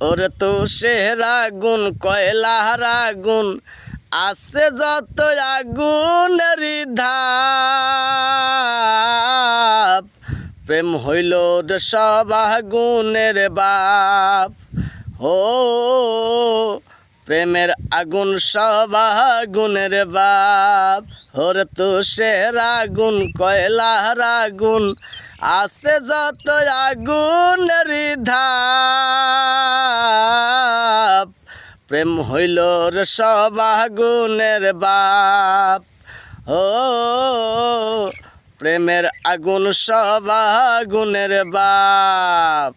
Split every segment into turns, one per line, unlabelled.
ওরে তো সেরা গুণ কয়লার আগুন আছে যত আগুনের ধাপ। প্রেম হইল রে সব আগুনের বাপ। ও, প্রেমের আগুন সব আগুনের বাপ। ওর তো সেরা আগুন কয়লার আগুন আছে যত আগুনের ধাপ। প্রেম হইল রে সব আগুনের বাপ। ও, প্রেমের আগুন সব আগুনের বাপ।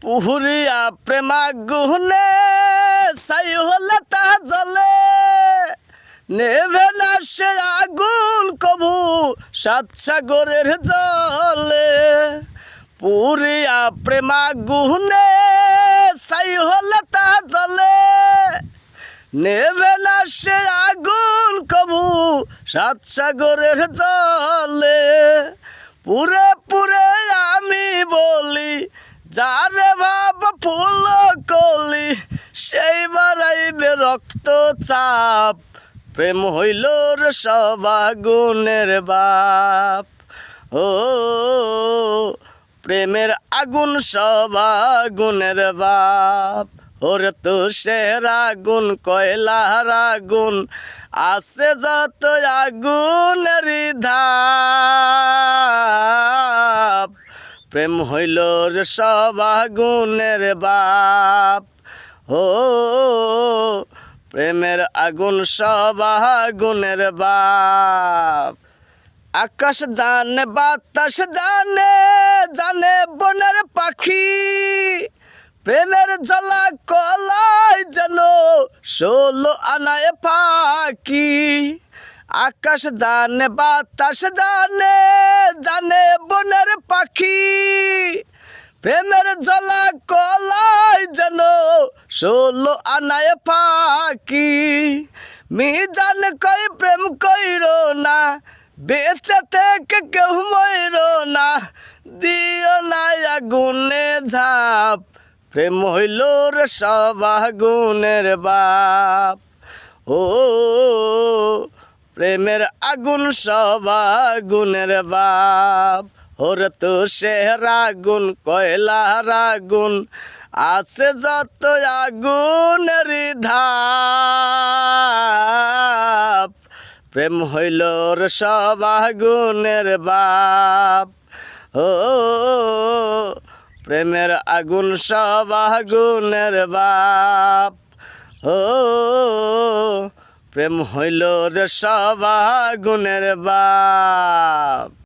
পুহুরিয়া প্রেম আগুনে সাই হলে তা জ্বলে। নেভে না সে আগুন কবু সাত সাগরের জলে। পুরিয়া প্রেম আগুনে সাই হলে তা জ্বলে। নেবে না সে আগুন কবু সাত সাগরের জলে। পুরে পুরে আমি বলি, যারে ভাব ফুল কলি, সেই বাড়াইবে রক্ত চাপ। প্রেম হইল সব আগুনের বাপ। ও, প্রেমের আগুন সব আগুনের বাপ। ওরে তো সেরা আগুন কয়লার আগুন আছে যত আগুনের ধাপ। প্রেম হইল রে সব আগুনের বাপ। ও, প্রেমের আগুন সব আগুনের বাপ। আকাশ জানে, বাতাস জানে জানে বনের পাখি। প্রেমের জ্বালা কলাই যেন ষোলো আনায় পাখি। আকাশ জানে, বাতাস জানে জানে বনের পাখি। প্রেমের জ্বালা কলাই যেন ষোলো আনায় পাখি। মি জান কই, প্রেম কইর না, বেঁচে থেকে কেউ মইর না। দিও না আগুনে ঝাপ প্রেম হইল সব আগুনের বাপ। ও, প্রেমের আগুন সব আগুনের বাপ। ওরে তো সেরা আগুন কয়লা আগুন আছে যত আগুনের ধাপ। প্রেম হইল সব আগুনের বাপ। ও প্রেমের আগুন সব আগুনের বাপ। ও প্রেম হইল রে সব আগুনের বাপ।